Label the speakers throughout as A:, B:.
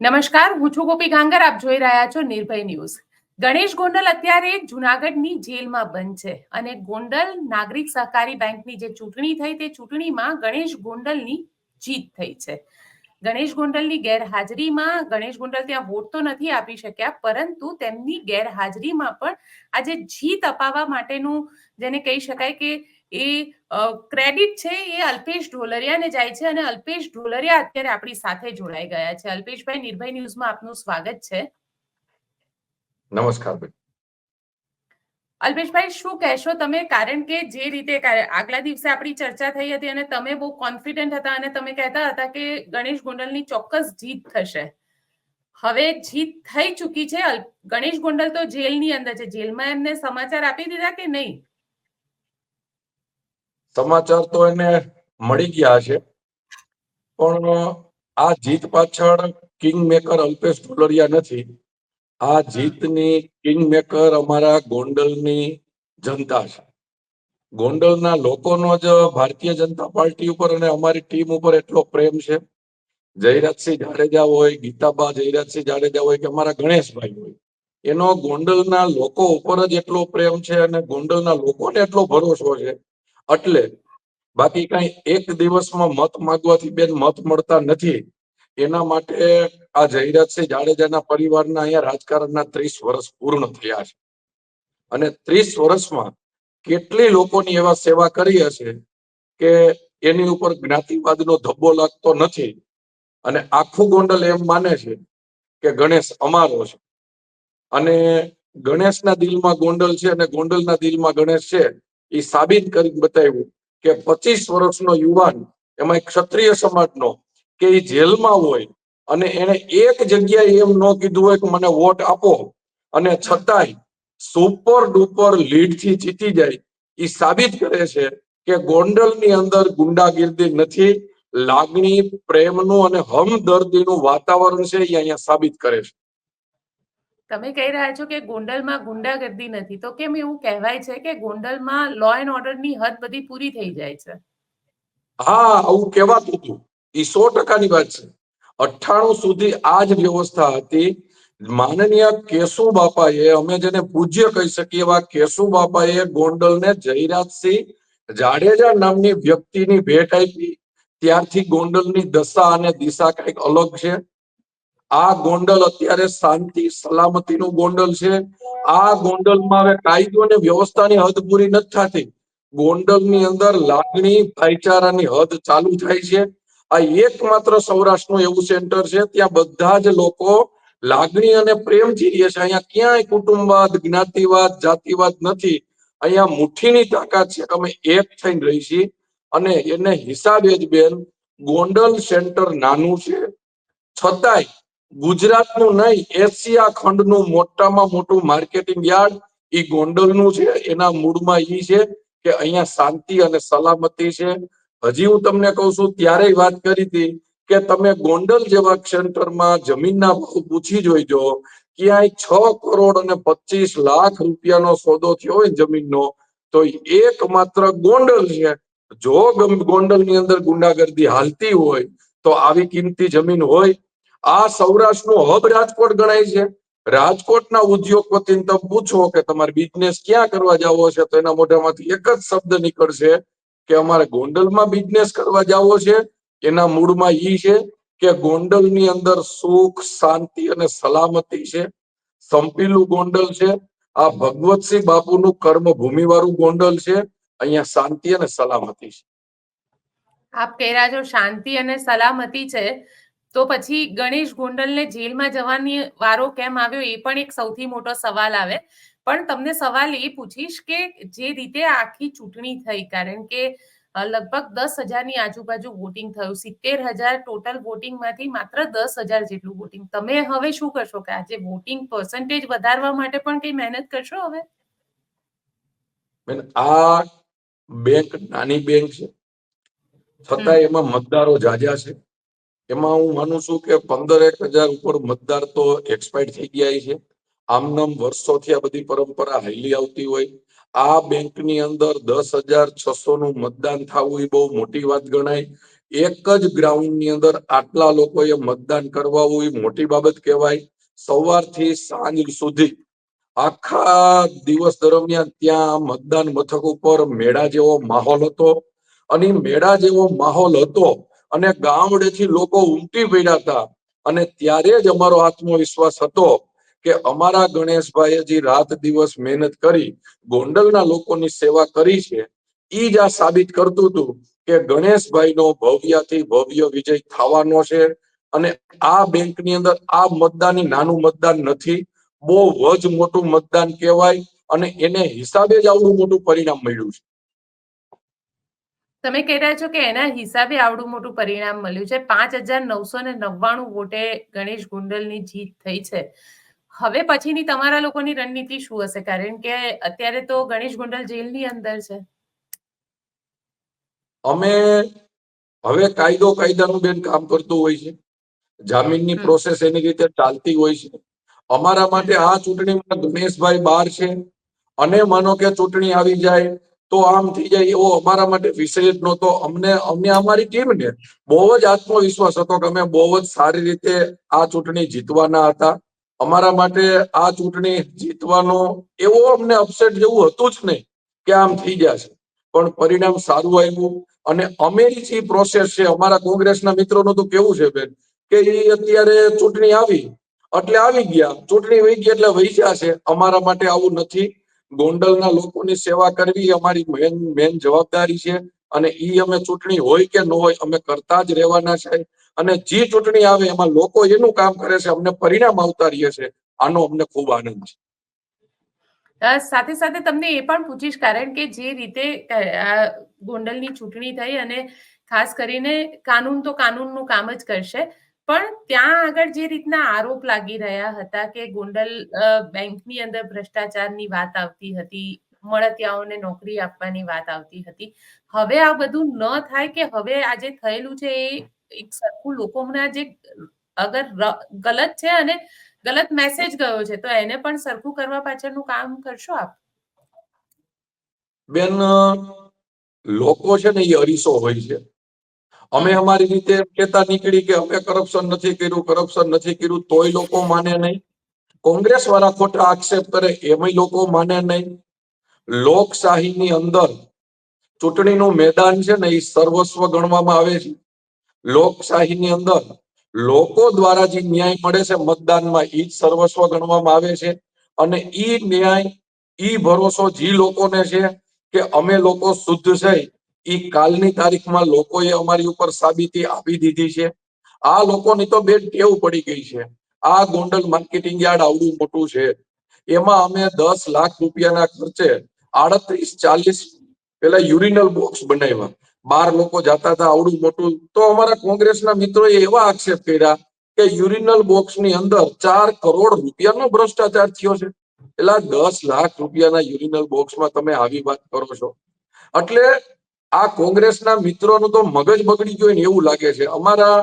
A: નમસ્કાર, હું છું ગોપી ગાંગર. આપ જોઈ રહ્યા છો નિર્ભય ન્યૂઝ. ગણેશ ગોંડલ અત્યારે જુનાગઢની જેલમાં બંધ છે અને ગોંડલ નાગરિક સહકારી બેંકની જે ચૂંટણી થઈ તે ચૂંટણીમાં ગણેશ ગોંડલની જીત થઈ છે. ગણેશ ગોંડલની ગેરહાજરીમાં ગણેશ ગોંડલ ત્યાં વોટ તો નથી આપી શક્યા, પરંતુ તેમની ગેરહાજરીમાં પણ આજે જીત અપાવવા માટેનું જેને કહી શકાય કે એ ક્રેડિટ છે એ અલ્પેશ ઢોલરિયાને જાય છે અને અલ્પેશ ઢોલરિયા અત્યારે આપણી સાથે જોડાઈ ગયા છે. અલ્પેશભાઈ નિર્ભય ન્યૂઝમાં આપનું સ્વાગત છે.
B: નમસ્કાર બેન.
A: અલ્પેશભાઈ શું કહેશો તમે? કારણ કે જે રીતે આગલા દિવસે આપણી ચર્ચા થઈ હતી અને તમે બહુ કોન્ફિડન્ટ હતા અને તમે કહેતા હતા કે ગણેશ ગોંડલની ચોક્કસ જીત થશે. હવે જીત થઈ ચૂકી છે. ગણેશ ગોંડલ તો જેલની અંદર છે. જેલમાં એમને સમાચાર આપી દીધા કે નહીં?
B: સમાચાર તો એને મળી ગયા છે. પણ આ જીત પાછળ કિંગ મેકર અલ્પેશ ઢોલરિયા નથી. આ જીતની કિંગ મેકર અમારા ગોંડલની જનતા છે. ગોંડલના લોકોનો જ ભારતીય જનતા પાર્ટી ઉપર અને અમારી ટીમ ઉપર એટલો પ્રેમ છે. જયરાજસિંહ જાડેજા હોય, ગીતાબા જયરાજસિંહ જાડેજા હોય કે અમારા ગણેશભાઈ હોય, એનો ગોંડલના લોકો ઉપર જ એટલો પ્રેમ છે અને ગોંડલના લોકોને એટલો ભરોસો છે એટલે બાકી કઈ એક દિવસમાં મત માંગવાથી બેન મત મળતા નથી. એના માટે આ જયરાજસિંહ જાડેજાના પરિવારના અહીંયા રાજકારણના ત્રીસ વર્ષ પૂર્ણ થયા છે. અને ત્રીસ વર્ષમાં કેટલી લોકોની એવા સેવા કરી હશે કે એની ઉપર જ્ઞાતિવાદનો ધબ્બો લાગતો નથી. અને આખું ગોંડલ એમ માને છે કે ગણેશ અમારો છે. અને ગણેશના દિલમાં ગોંડલ છે અને ગોંડલના દિલમાં ગણેશ છે. એ સાબિત કરી બતાવ્યું કે પચીસ વર્ષનો યુવાન એમાં ક્ષત્રિય સમાજનો કે એ જેલમાં હોય અને એને એક જગ્યાએ એમ ન કીધું હોય કે મને વોટ આપો અને છતાંય સુપર ડુપર લીડથી જીતી જાય. એ સાબિત કરે છે કે ગોંડલની અંદર ગુંડાગીર્દી નથી, લાગણી, પ્રેમનું અને હમદર્દીનું વાતાવરણ છે એ અહીંયા સાબિત કરે છે.
A: તમે કહી રહ્યા છો કે ગોંડલમાં ગુંડાગર્દી નથી, તો કેમ એવું કહેવાય છે કે ગોંડલમાં લો એન્ડ ઓર્ડરની હદ બધી પૂરી થઈ જાય છે?
B: હા, આવું કહેવાતું હતું. એ સો ટકાની વાત છે. અઠ્ઠાણું સુધી આ જ વ્યવસ્થા હતી. માનનીય કેશુ બાપાએ, અમે જેને પૂજ્ય કહી શકીએ એવા કેશુ બાપાએ ગોંડલને જયરાજસિંહ જાડેજા નામની વ્યક્તિની ભેટ આપી. ત્યારથી ગોંડલની દશા અને દિશા કંઈક અલગ છે. આ ગોંડલ અત્યારે શાંતિ, સલામતીનું ગોંડલ છે. આ ગોંડલમાં હવે કાયદો અને વ્યવસ્થાની હદ પૂરી નથી થતી. ગોંડલની અંદર લાગણી, ભાઈચારાની હદ ચાલુ થાય છે. આ એકમાત્ર સૌરાષ્ટ્રનું એવું સેન્ટર છે. ત્યાં બધા જ લોકો લાગણી અને પ્રેમથી રહે છે. અહીંયા ક્યાંય કુટુંબવાદ, જ્ઞાતિવાદ, જાતિવાદ નથી. અહીંયા મુઠ્ઠીની તાકાત છે અમે એક થઈને રહી છીએ અને એને હિસાબે જ બેન, ગોંડલ સેન્ટર નાનું છે. છતાંય ગુજરાતનું નહીં, એશિયા ખંડનું મોટામાં મોટું માર્કેટિંગ યાર્ડ ઈ ગોંડલનું છે. એના મૂળમાં ઈ છે કે અહીંયા શાંતિ અને સલામતી છે. હજી હું તમને કહું છું ત્યારે વાત કરી હતી કે તમે ગોંડલ જેવા સેન્ટરમાં જમીનના ભાવ પૂછી જોઈજો, ક્યાંય છ કરોડ અને પચીસ લાખ રૂપિયાનો સોદો થયો હોય જમીનનો, તો એક માત્ર ગોંડલ છે. જો ગોંડલની અંદર ગુંડાગર્દી હાલતી હોય, તો આવી કિંમતી જમીન હોય આ સૌરાષ્ટ્રનો હબ રાજકોટ ગણાય છે. રાજકોટના ઉદ્યોગપતિને તમે પૂછો કે તમારે બિઝનેસ ક્યાં કરવા જવો છે, તો એના મોઢામાંથી એક જ શબ્દ નીકળશે કે અમારે ગોંડલમાં બિઝનેસ કરવા જવો છે. એના મૂળમાં ઈ છે કે ગોંડલની અંદર સુખ, શાંતિ અને સલામતી છે. સંપીલું ગોંડલ છે. આ ભગવતસિંહ બાપુનું કર્મભૂમિ વાળું ગોંડલ છે. અહીંયા શાંતિ અને સલામતી છે.
A: આપ કહી રહ્યા છો શાંતિ અને સલામતી છે. તો પછી ગણેશ ગોંડલને જેલમાં જવાની વારો કેમ આવ્યો એ પણ એક સૌથી મોટો સવાલ આવે. પણ તમને સવાલ એ પૂછીશ કે જે રીતે આખી ચૂંટણી થઈ કારણ કે લગભગ દસ હજારની આજુબાજુ વોટિંગ થયું સિત્તેર હજાર ટોટલ વોટિંગમાંથી માત્ર દસ હજાર જેટલું વોટિંગ તમે હવે શું કરશો કે આજે વોટિંગ પર્સન્ટેજ વધારવા માટે પણ કઈ મહેનત કરશો હવે?
B: આ બેંક નાની બેંક છે. છતાં એમાં મતદારો જાજા છે. એમાં હું માનું છું કે પંદર એક હજાર ઉપર મતદાર તો એક્સપાયર્ડ થઈ ગયા છે. આમનામ વર્ષોથી આ બધી પરંપરા હાલી આવતી હોય. આ બેંકની અંદર દસ હજાર છસો નું મતદાન થવું એ બહુ મોટી વાત ગણાય. એક જ ગ્રાઉન્ડની અંદર આટલા લોકોએ મતદાન કરવાવું એ મોટી બાબત કહેવાય. સવારથી સાંજ સુધી આખા દિવસ દરમિયાન ત્યાં મતદાન મથક ઉપર મેળા જેવો માહોલ હતો. અને મેળા જેવો માહોલ હતો અને ગામડેથી લોકો ઉમટી પડ્યા હતા. અને ત્યારે જ અમારો આત્મવિશ્વાસ હતો કે અમારા ગણેશભાઈએ જે રાત દિવસ મહેનત કરી, ગોંડલના લોકોની સેવા કરી છે. એ જ આ સાબિત કરતું હતું કે ગણેશભાઈનો ભવ્યથી ભવ્ય વિજય થવાનો છે અને આ બેંકની અંદર આ મતદાન નાનું મતદાન નથી, બહુ જ મોટું મતદાન કહેવાય અને એને હિસાબે જ આવડું મોટું પરિણામ મળ્યું છે.
A: તમે કહી રહ્યા છો કે એના હિસાબે આવડું મોટું પરિણામ મળ્યું છે. પાંચ હજાર નવસો ને નવ્વાણું વોટે ગણેશ ગુંડલની જીત થઈ છે. હવે પછીની તમારા લોકોની રણનીતિ શું હશે? કારણ કે અત્યારે તો ગણેશ ગુંડલ જેલની અંદર છે.
B: અમે હવે કાયદો કાયદાનું બેન કામ કરતું હોય છે. જામીનની પ્રોસેસ એની રીતે ચાલતી હોય છે. અમારા માટે આ ચૂંટણીમાં ગણેશભાઈ બાર છે. અને માનો કે ચૂંટણી આવી જાય તો આમ થઈ જાય એવો અમારા માટે વિષય જ નહોતો. અમને અમને અમારી ટીમને બહુ જ આત્મવિશ્વાસ હતો કે અમે બહુ જ સારી રીતે આ ચૂંટણી જીતવાના હતા. અમારા માટે આ ચૂંટણી જીતવાનો એવો અમને અપસેટ જેવું હતું જ નહીં કે આમ થઈ જશે પણ પરિણામ સારું આવ્યું અને અમેરી જે પ્રોસેસ છે. અમારા કોંગ્રેસના મિત્રોનું તો કેવું છે બેન કે એ અત્યારે ચૂંટણી આવી. એટલે આવી ગયા. ચૂંટણી વહી ગઈ એટલે વહી છે. અમારા માટે આવું નથી. ગોંડલના લોકોની સેવા કરવી અમારી મેન મેન જવાબદારી છે. અને ઈ અમે ચૂંટણી હોય કે ન હોય, અમે કરતા જ રહેવાના છે. અને જે ચૂંટણી આવે એમાં લોકો એનું કામ કરે છે, અમને પરિણામ આવતા રહીએ છે. આનો અમને ખૂબ આનંદ છે.
A: સાથે સાથે તમને એ પણ પૂછીશ, કારણ કે જે રીતે ગોંડલની ચૂંટણી થઈ અને ખાસ કરીને કાનૂન તો કાનૂનનું કામ જ કરશે. પણ ત્યાં આગળ જે રીતના આરોપ લાગી રહ્યા હતા કે ગોંડલ બેંકની અંદર ભ્રષ્ટાચારની વાત આવતી હતી, મળતિયાઓને નોકરી આપવાની વાત આવતી હતી. હવે આ બધું ન થાય કે હવે આ જે થયેલું છે એ એક સરખું લોકોના જે અગર ગલત છે અને ગલત મેસેજ ગયો છે, તો એને પણ સરખું કરવા પાછળનું કામ કરશો આપ?
B: બેન લોકો છે ને એ અરીસો હોય છે. અમે અમારી રીતે એમ કહેતા નીકળી કે અમે કરપ્શન નથી કર્યું કરપ્શન નથી કર્યું, તોય લોકો માને નહીં. કોંગ્રેસ વાળા ખોટા આક્ષેપ કરે, એમય લોકો માને નહીં. લોકશાહીની અંદર ચૂંટણીનું મેદાન છે ને એ સર્વસ્વ ગણવામાં આવે છે. લોકશાહીની અંદર લોકો દ્વારા જે ન્યાય મળે છે મતદાનમાં એ જ સર્વસ્વ ગણવામાં આવે છે. અને એ ન્યાય એ ભરોસો જે લોકોને છે કે અમે લોકો શુદ્ધ છે ઈ કાલની તારીખમાં લોકોએ અમારી ઉપર સાબિતી આપી દીધી છે. આ લોકોની તો બે ટેવ પડી ગઈ છે. આ ગોંડલ માર્કેટિંગ યાર્ડ આવડું મોટું છે. એમાં અમે દસ લાખ રૂપિયાના ખર્ચે આડત્રીસ, ચાલીસ પેલા યુરિનલ બોક્સ બનાવ્યા. બાર લોકો જતા હતા, આવડું મોટું. તો અમારા કોંગ્રેસના મિત્રોએ એવા આક્ષેપ કર્યા કે યુરિનલ બોક્સની અંદર ચાર કરોડ રૂપિયાનો ભ્રષ્ટાચાર થયો છે. એટલે દસ લાખ રૂપિયાના યુરિનલ બોક્સમાં તમે આવી વાત કરો છો. એટલે આ કોંગ્રેસના મિત્રોનું તો મગજ બગડી ગયું ને એવું લાગે છે. અમારા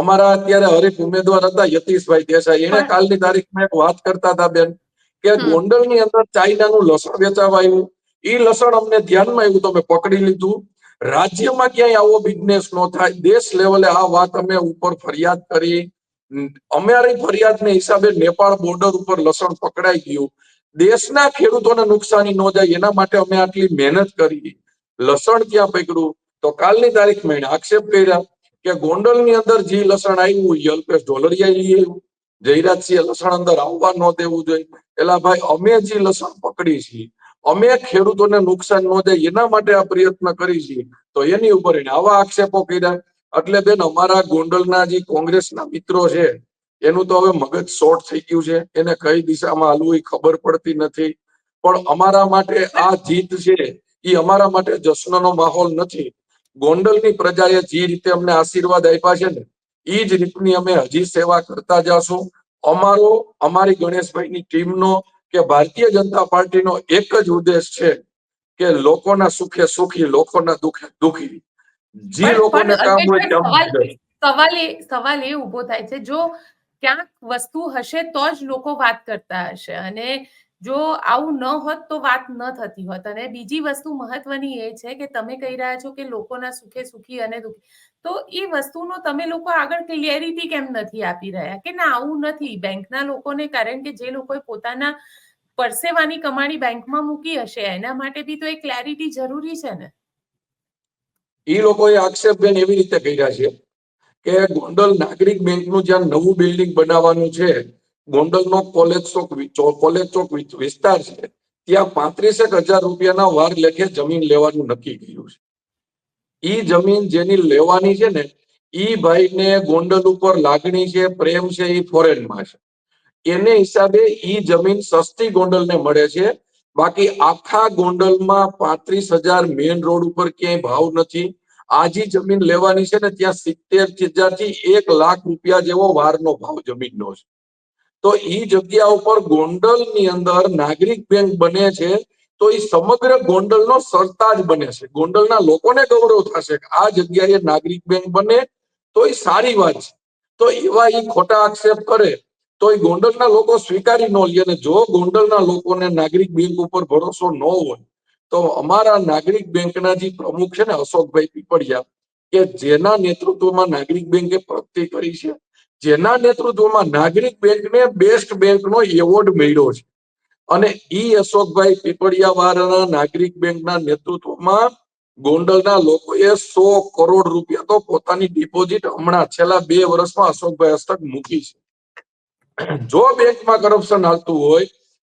B: અમારા અત્યારે હરીફ ઉમેદવાર હતા યતીશભાઈ દેસાઈ. એને કાલની તારીખમાં એક વાત કરતા હતા બેન કે. ગોંડલની અંદર ચાઇનાનું લસણ વેચાવા આવ્યું. ઈ લસણ અમને ધ્યાનમાં આવ્યું તો અમે પકડી લીધું. રાજ્યમાં ક્યાંય આવો બિઝનેસ ન થાય. દેશ લેવલે આ વાત અમે ઉપર ફરિયાદ કરી. અમારી ફરિયાદને હિસાબે નેપાળ બોર્ડર ઉપર લસણ પકડાઈ ગયું. દેશના ખેડૂતોને નુકસાની ન જાય એના માટે અમે આટલી મહેનત કરી. લસણ ક્યાં પકડ્યું? તો કાલની તારીખમાં એને આક્ષેપ કર્યા કે ગોંડલની અંદર જે લસણ આવ્યું એ અલ્પેશ ઢોલરિયા લઈ આવ્યું. જયરાજસિંહે લસણ અંદર આવવા ન દેવું જોઈએ. એલા ભાઈ, અમે જે લસણ પકડી છીએ, અમે ખેડૂતોને નુકસાન ન જાય એના માટે આ પ્રયત્ન કરી છીએ. તો એની ઉપર એને આવા આક્ષેપો કર્યા. એટલે બેન, અમારા ગોંડલના જે કોંગ્રેસના મિત્રો છે, એનું તો હવે મગજ શોર્ટ થઈ ગયું છે. એને કઈ દિશામાં હાલવું એ ખબર પડતી નથી. પણ અમારા માટે આ જીત છે એ અમારા માટે જશ્નનો માહોલ નથી. ગોંડલની પ્રજાએ જે રીતે અમને આશીર્વાદ આપ્યા છે ને એ જ રીતની અમે હજી સેવા કરતા જશું. અમારો અમારી ગણેશભાઈની ટીમનો કે ભારતીય જનતા પાર્ટીનો એક જ ઉદ્દેશ છે કે લોકોના સુખે સુખી લોકોના દુખે દુખી. જે લોકોને કામ હોય ત્યાં
A: સવાલ એ સવાલ એ ઊભો થાય છે. જો ક્યાંક વસ્તુ હશે તો જ લોકો વાત કરતા હશે અને જો આવું ન હોત તો વાત ન થતી હોત. અને બીજી વસ્તુ મહત્વની એ છે કે તમે કહી રહ્યા છો કે લોકોના સુખે સુખી અને દુઃખી. તો એ વસ્તુનો તમે લોકો આગળ ક્લિયરિટી કેમ નથી આપી રહ્યા? કે ના, આવું નથી. બેંકના લોકોને કારણ કે જે લોકોએ પોતાના પરસેવાની કમાણી બેંકમાં મૂકી હશે, એના માટે બી તો એ ક્લેરિટી જરૂરી છે ને.
B: એ લોકોએ આક્ષેપ બેન એવી રીતે કર્યા છે કે ગોંડલ નાગરિક બેંકનું જ્યાં નવું બિલ્ડિંગ બનાવવાનું છે ગોંડલનો કોલેજ ચોક કોલેજ ચોક વિસ્તાર છે. ત્યાં પાંત્રીસેક હજાર રૂપિયાના વાર લેખે જમીન લેવાનું નક્કી કર્યું છે. ઈ જમીન જેની લેવાની છે ને, ઈ ભાઈને ગોંડલ ઉપર લાગણી છે, પ્રેમ છે, ઈ ફોરેનમાં છે. એને હિસાબે ઈ જમીન સસ્તી ગોંડલને મળે છે. બાકી આખા ગોંડલમાં પાંત્રીસ હજાર મેઇન રોડ ઉપર ક્યાંય ભાવ નથી. આજી જમીન લેવાની છે ને, ત્યાં સિત્તેર હજારથી એક લાખ રૂપિયા જેવો વારનો ભાવ જમીનનો છે. તો એ જગ્યા ઉપર ગોંડલની અંદર નાગરિક બેંક બને છે, તો એ સમગ્ર ગોંડલનો સરતાજ બને છે. ગોંડલના લોકોને ગૌરવ થશે કે આ જગ્યાએ નાગરિક બેંક બને, તો એ સારી વાત છે. તો એવા એ ખોટા આક્ષેપ કરે, તો એ ગોંડલના લોકો સ્વીકારી ન લે અને જો ગોંડલના લોકોને નાગરિક બેંક ઉપર ભરોસો ન હોય, તો અમારા નાગરિક બેંકના જે પ્રમુખ છે ને અશોકભાઈ પીપળિયા, કે જેના નેતૃત્વમાં નાગરિક બેંકે પ્રગતિ કરી છે જેના નેતૃત્વમાં નાગરિક બેંકને બેસ્ટ બેંકનો એવોર્ડ મળ્યો છે. અને ઈ અશોકભાઈ પીપળિયાવાળાના નાગરિક બેંકના નેતૃત્વમાં ગોંડલના લોકોએ સો કરોડ રૂપિયા તો પોતાની ડિપોઝિટ હમણાં છેલ્લા બે વર્ષમાં અશોકભાઈ હસ્તક મૂકી છે. જો બેંકમાં કરપ્શન હાલતું હોય,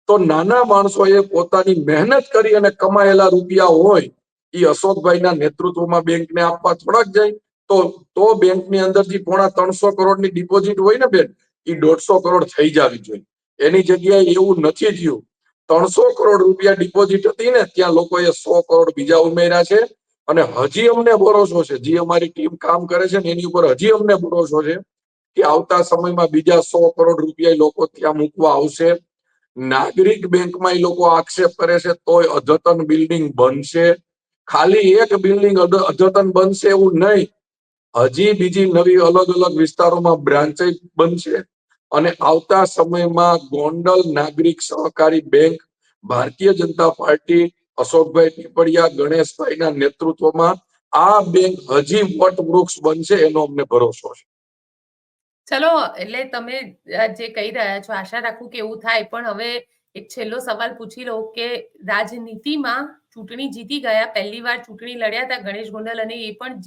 B: તો નાના માણસોએ પોતાની મહેનત કરી અને કમાયેલા રૂપિયા હોય એ અશોકભાઈના નેતૃત્વમાં બેંકને આપવા થોડાક જાય. તો તો બેંકની અંદર જે પોણા ત્રણસો કરોડની ડિપોઝિટ હોય ને બેન એ દોઢસો કરોડ થઈ જવી જોઈએ. એની જગ્યાએ એવું નથી થયું. ત્રણસો કરોડ રૂપિયા ડિપોઝિટ હતી ને, ત્યાં લોકોએ સો કરોડ બીજા ઉમેર્યા છે. અને હજી અમને ભરોસો છે, જે અમારી ટીમ કામ કરે છે ને, એની ઉપર હજી અમને ભરોસો છે કે આવતા સમયમાં બીજા સો કરોડ રૂપિયા લોકો ત્યાં મૂકવા આવશે. નાગરિક બેંકમાં એ લોકો આક્ષેપ કરે છે, તોય અદ્યતન બિલ્ડિંગ બનશે. ખાલી એક બિલ્ડિંગ અદ્યતન બનશે એવું નહીં. હજી બીજી નવી અલગ અલગ વિસ્તારોમાં બ્રાન્ચ બનશે અને આવતા સમયમાં ગોંડલ નાગરિક સહકારી બેંક, ભારતીય જનતા પાર્ટી, અશોકભાઈ પીપળિયા ગણેશભાઈના નેતૃત્વમાં આ બેંક હજી વટવૃક્ષ બનશે એનો અમને ભરોસો છે.
A: ચલો, એટલે તમે જે કહી રહ્યા છો, આશા રાખું કે એવું થાય, પણ હવે એક છેલ્લો સવાલ પૂછી લઉં કે રાજનીતિમાં ચૂંટણી જીતી ગયા પહેલી વાર ચૂંટણી લડ્યા હતા ગણેશ ગોંડલ અને એ પણ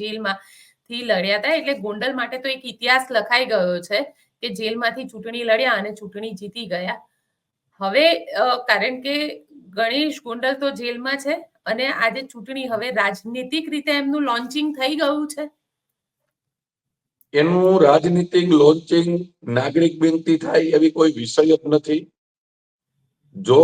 A: જેલમાંથી લડ્યા હતા એટલે ગોંડલ માટે તો એક ઇતિહાસ લખાઈ ગયો છે કે જેલમાંથી ચૂંટણી લડ્યા અને ચૂંટણી જીતી ગયા. હવે કારણ કે ગણેશ ગોંડલ તો જેલમાં છે અને આજે ચૂંટણી હવે રાજનીતિક રીતે એમનું લોન્ચિંગ થઈ ગયું છે.
B: એનું રાજનીતિક લોન્ચિંગ નાગરિક બિનતી થાય એવી કોઈ વિષય જ નથી. જો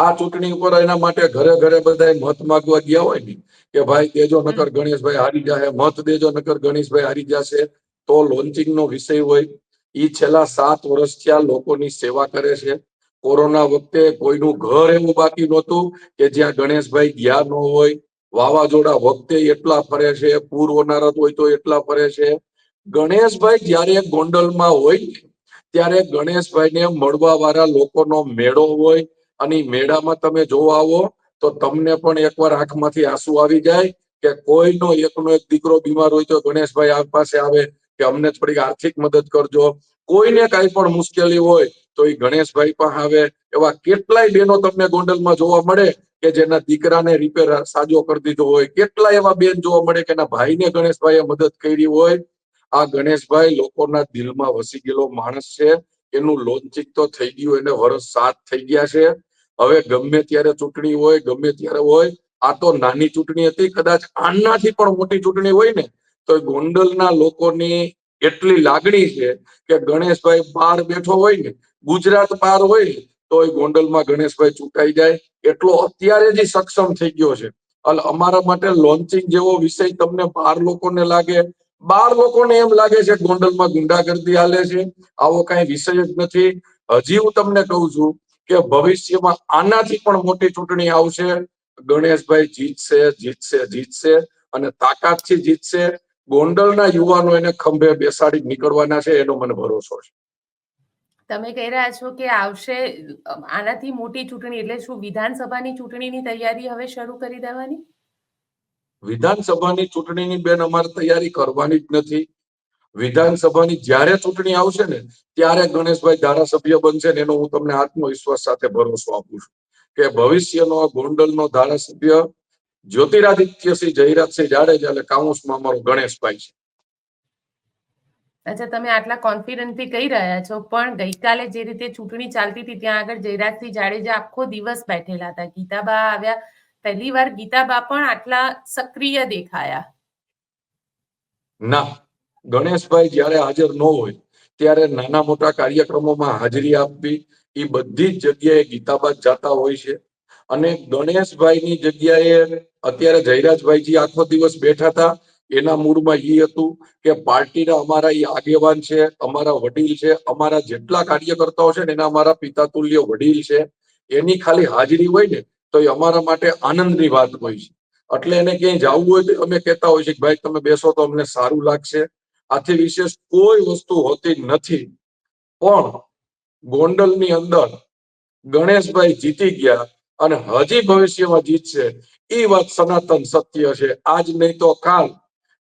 B: આ ચૂંટણી ઉપર એના માટે ઘરે ઘરે બધા મત માગવા ગયા હોય ને, કે ભાઈ દેજો નકર ગણેશભાઈ હારી જશે મત દેજો નકર ગણેશભાઈ હારી જશે, તો લોન્ચિંગ નો વિષય હોય. એ છેલ્લા સાત વર્ષ થયા લોકોની સેવા કરે છે. કોરોના વખતે કોઈનું ઘર એવું બાકી નહોતું કે જ્યાં ગણેશભાઈ ગયા ન હોય. વાવાઝોડા વખતે એટલા ફરે છે, પૂર ઓનારત હોય તો એટલા ફરે છે. ગણેશભાઈ જ્યારે ગોંડલમાં હોય ત્યારે ગણેશભાઈને મળવા વાળા લોકોનો મેળો હોય અને મેળામાં તમે જોવા આવો, તો તમને પણ એકવાર આંખમાંથી આંસુ આવી જાય કે કોઈનો એકનો એક દીકરો બીમાર હોય તો ગણેશભાઈ આ પાસે આવે કે અમને થોડીક આર્થિક મદદ કરજો. કોઈને કાંઈ પણ મુશ્કેલી હોય તો એ ગણેશભાઈ પણ આવે. એવા કેટલાય બહેનો તમને ગોંડલમાં જોવા મળે કે જેના દીકરાને રિપેર સાજો કરી દીધો હોય. કેટલા એવા બેન જોવા મળે કે એના ભાઈને ગણેશભાઈએ મદદ કરી હોય. આ ગણેશભાઈ લોકોના દિલમાં વસી ગયેલો માણસ છે. એનું લોન્ચિંગ તો થઈ ગયું, એને વર્ષ સાત થઈ ગયા છે. હવે ગમે ત્યારે ચૂંટણી હોય, ગમે ત્યારે હોય, આ તો નાની ચૂંટણી હતી, કદાચ આનાથી પણ મોટી ચૂંટણી હોય ને, તો ગોંડલના લોકોની એટલી લાગણી છે કે ગણેશભાઈ બહાર બેઠો હોય ને, ગુજરાત બહાર હોય ને, તો એ ગોંડલમાં ગણેશભાઈ ચૂંટાઈ જાય. એટલો અત્યારે જ સક્ષમ થઈ ગયો છે. એટલે અમારા માટે લોન્ચિંગ જેવો વિષય તમને બાર લોકોને લાગે, બાર લોકોને એમ લાગે છે ગોંડલમાં ગુંડાગર્દી હાલે છે. આવો કઈ વિષય જ નથી. હજી હું તમને કહું છું કે ભવિષ્યમાં આનાથી પણ મોટી ચૂંટણી આવશે? ગણેશભાઈ જીતશે જીતશે જીતશે અને તાકાતથી જીતશે. ગોંડલના યુવાનો એને ખંભે બેસાડી નીકળવાના છે એનો મને ભરોસો છે.
A: તમે કહી રહ્યા છો કે આવશે આનાથી મોટી ચૂંટણી એટલે શું વિધાનસભાની ચૂંટણીની તૈયારી હવે શરૂ કરી દેવાની?
B: વિધાનસભાની ચૂંટણીની બેન અમારે તૈયારી કરવાની જ નથી. વિધાનસભાની જ્યારે ચૂંટણી આવશે ને ત્યારે ગણેશભાઈ ધારાસભ્ય બનશે ને એનો હું તમને આત્મવિશ્વાસ સાથે ભરોસો આપું છું કે ભવિષ્યનો ગોંડલનો ધારાસભ્ય જ્યોતિરાદિત્યસિંહ જયરાજસિંહ જાડેજા એટલે કાઉન્સમાં અમારો ગણેશભાઈ છે.
A: અચ્છા તમે આટલા કોન્ફિડન્ટથી કહી રહ્યા છો પણ ગઈકાલે જે રીતે ચૂંટણી ચાલતી હતી ત્યાં આગળ જયરાજસિંહ જાડેજા આખો દિવસ બેઠેલા હતા. ગીતાબા આવ્યા. પહેલી વાર ગીતાબા પણ આટલા સક્રિય દેખાયા.
B: ના ગણેશભાઈ જ્યારે હાજર ન હોય, ત્યારે નાના મોટા કાર્યક્રમોમાં હાજરી આપવી, એ બધી જ જગ્યાએ ગીતાબાદ જતા હોય છે. અને ગણેશભાઈની જગ્યાએ અત્યારે જયરાજભાઈજી આખો દિવસ બેઠા હતા. એના મૂડમાં એ હતું કે પાર્ટીના અમારા એ આગેવાન છે, અમારા વડીલ છે, અમારા જેટલા કાર્યકર્તાઓ છે ને એના અમારા પિતા તુલ્ય વડીલ છે, એની ખાલી હાજરી હોય ને, તો એ અમારા માટે આનંદની વાત હોય છે. એટલે એને ક્યાંય જવું હોય તો અમે કહેતા હોય છે કે ભાઈ તમે બેસો તો અમને સારું લાગશે. આથી વિશેષ કોઈ વસ્તુ હોતી નથી. પણ ગોંડલની અંદર ગણેશભાઈ જીતી ગયા અને હજી ભવિષ્યમાં જીતશે. એ વાત સનાતન સત્ય છે. આજ નહીં તો કાલ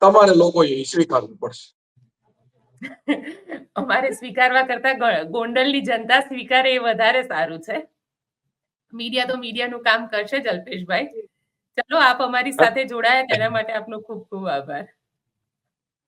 B: તમારે લોકોએ એ સ્વીકારવું પડશે.
A: અમારે સ્વીકારવા કરતા ગોંડલની જનતા સ્વીકારે એ વધારે સારું છે. મીડિયા તો મીડિયાનું કામ કરશે જ અલ્પેશભાઈ. ચલો, આપ અમારી સાથે જોડાયા. તેના માટે આપનો ખૂબ ખૂબ આભાર.